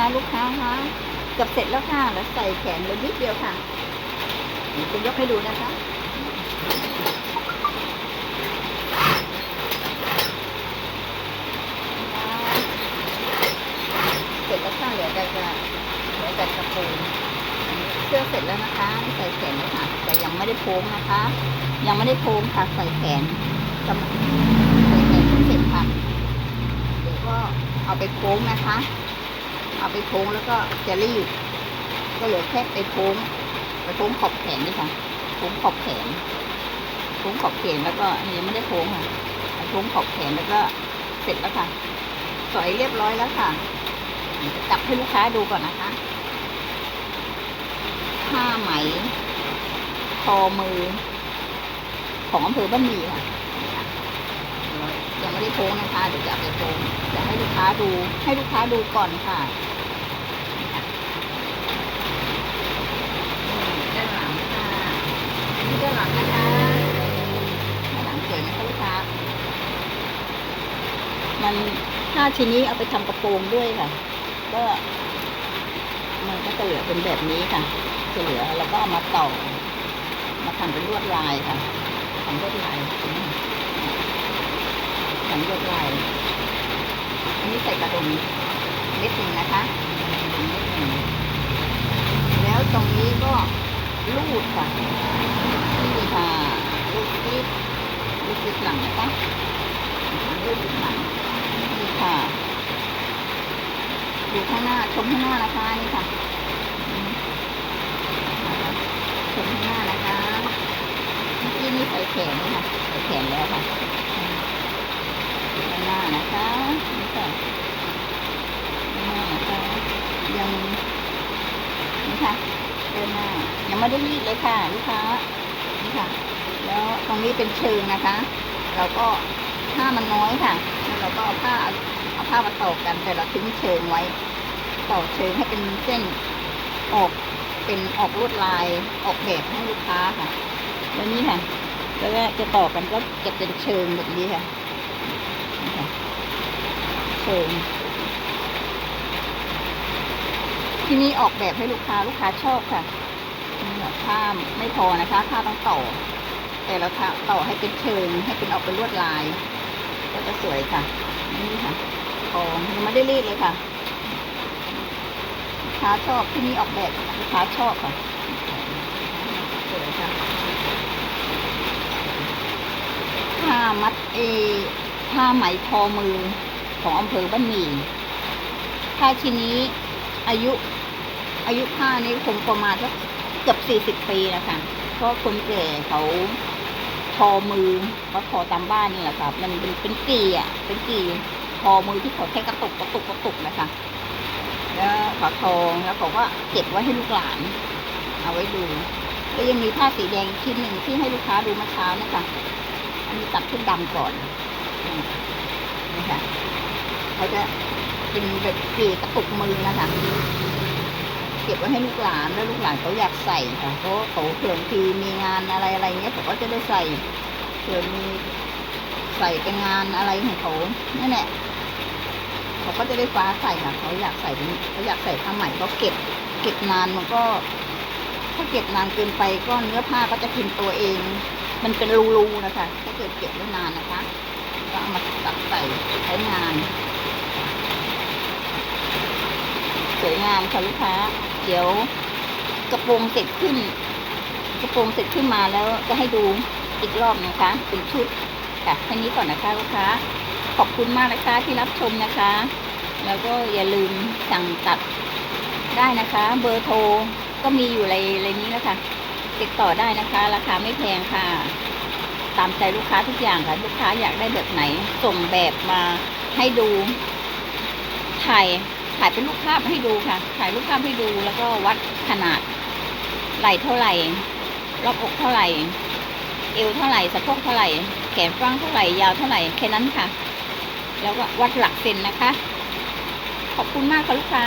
คะลูกค้าคะกือบเสร็จแล้วค่ะแล้วใส่แขนเลยนิดเดียวค่ะยวจะยกให้ดูนะคะ เสร็จแล้วค่ะเหลือแต่จะเหลือแต่กระโปรงเสื้อเสร็จแล้วนะคะใส่แขนแล้วค่ะ แต่ยังไม่ได้โค้งนะคะ ยังไม่ได้โค้งค่ะใส่แขนกำใส่แขนเสร็จค่ะเดี๋ยวก็เอาไปโค้งนะคะ เอาไปโค้งแล้วก็จะรีดก็เหลือแค่ไปโค้งไปโค้งขอบแขนนี่ค่ะโค้งขอบแขนโค้งขอบแขนแล้วก็อันนี้ยังไม่ได้โค้งค่ะโค้งขอบแขนแล้วก็เสร็จแล้วค่ะ สอยเรียบร้อยแล้วค่ะจับให้ลูกค้าดูก่อนนะคะผ้าไหมคอมือ ของอำเภอบ้านมีค่ะยังไม่ได้โค้งนะคะเดี๋ยวจะเอาไปโค้งจะให้ลูกค้าดู ให้ลูกค้าดูก่อนค่ะนี่ค่ะนี่ด้านหลังค่ะนี่ด้านหลังนะคะด้านหลังสวยนะคะลูกค้า มันผ้าชิ้นนี้เอาไปทำกระโปรงด้วยค่ะ ก็มันก็จะเหลือเป็นแบบนี้ค่ะจะเหลือแล้วก็เอามาต่อ มาทำเป็นลวดลายค่ะทำลวดลายทำลวดลายอันนี้ใส่กระดุมเม็ดหนึ่งนะคะเม็ดหนึ่งแล้วตรงนี้ก็ลูดค่ะนี่ค่ะลูดซิปลูดซิปหลังนะคะลูดซิปหลังนี่ค่ะ ดูข้างหน้า ชมข้างหน้านะคะนี่ค่ะชมข้างหน้านะคะเมื่อกี้นี่ใส่แขนนี่ค่ะใส่แขนแล้วค่ะข้างหน้านะคะนี่ค่ะข้างหน้านะคะยังนี่ค่ะเดินหน้ายังไม่ได้รีดเลยค่ะลูกค้านี่ค่ะ แล้วตรงนี้เป็นเชิงนะคะ เราก็ผ้ามันน้อยค่ะ เราก็เอาผ้าเอาผ้ามาต่อกันแต่เราทิ้งเชิงไว้ ต่อเชิงให้เป็นเส้นออกเป็นออกลวดลายออกแบบให้ลูกค้าค่ะ แล้วนี่ค่ะ แล้วก็จะต่อกันก็จะเป็นเชิงแบบนี้ค่ะ เชิง ที่นี่ออกแบบให้ลูกค้าลูกค้าชอบค่ะนี่ค่ะผ้าไม่พอนะคะผ้าต้องต่อ แต่เราทาต่อให้เป็นเชิงให้เป็นออกเป็นลวดลาย ก็จะสวยค่ะ นี่ค่ะพอยังไม่ได้รีดเลยค่ะ ค้าชอบที่นี่ออกแบบลูกค้าชอบค่ะสวยค่ะผ้ามัดเอผ้าไหมทอมือของอำเภอบ้านหมี่ผ้าชิ้นนี้อายุ อายุผ้านี้คงประมาณสักเกือบสี่สิบปีนะคะเพราะคนแก่เขาทอมือเขาทอตามบ้านนี่แหละค่ะมันเป็นเป็นกี่อะ เป็นกี่ทอมือที่เขาใช้กระตุกกระตุกกระตุกนะคะ แล้วขอทองแล้วเขาก็เก็บไว้ให้ลูกหลาน เอาไว้ดูแล้วยังมีผ้าสีแดงชิ้นหนึ่งที่ให้ลูกค้าดูเมื่อเช้านะคะอันนี้ตัดขึ้นดำก่อนนี่ค่ะเขาจะเป็นแบบกีกระตุกมือนะคะเก็บไว้ให้ลูกหลานแล้วลูกหลานเขาอยากใส่ค่ะเพราะเขาเผื่อบางทีมีงานอะไรอะไรเงี้ยเขาก็จะได้ใส่เผื่อมีใส่เป็นงานอะไรของเขานั่นแหละ เขาก็จะได้ฟ้าใส่ค่ะเขาอยากใส่เป็นเขาอยากใส่ผ้าใหม่เขาเก็บ เก็บนานมันก็ ถ้าเก็บนานเกินไปก็เนื้อผ้าก็จะกินตัวเอง มันเป็นรูๆนะคะ ถ้าเกิดเก็บไว้นานนะคะ ก็เอามาตัดใส่ใช้งานสวยงามค่ะลูกค้า เดี๋ยวกระโปรงเสร็จขึ้น กระโปรงเสร็จขึ้นมาแล้วจะให้ดูอีกรอบนะคะ เป็นชุดค่ะแค่นี้ก่อนนะคะลูกค้า ขอบคุณมากนะคะที่รับชมนะคะ แล้วก็อย่าลืมสั่งตัดได้นะคะ เบอร์โทรก็มีอยู่ในในนี้แล้วค่ะ ติดต่อได้นะคะ ราคาไม่แพงค่ะ ตามใจลูกค้าทุกอย่างค่ะ ลูกค้าอยากได้แบบไหน ส่งแบบมาให้ดู ถ่ายถ่ายเป็นรูปภาพให้ดูค่ะ ถ่ายรูปภาพให้ดูแล้วก็วัดขนาดไหล่เท่าไหร่ รอบอกเท่าไหร่ เอวเท่าไหร่ สะโพกเท่าไหร่ แขนฟังเท่าไหร่ ยาวเท่าไหร่ แค่นั้นค่ะ แล้วก็วัดหลักเซนนะคะ ขอบคุณมากค่ะลูกค้า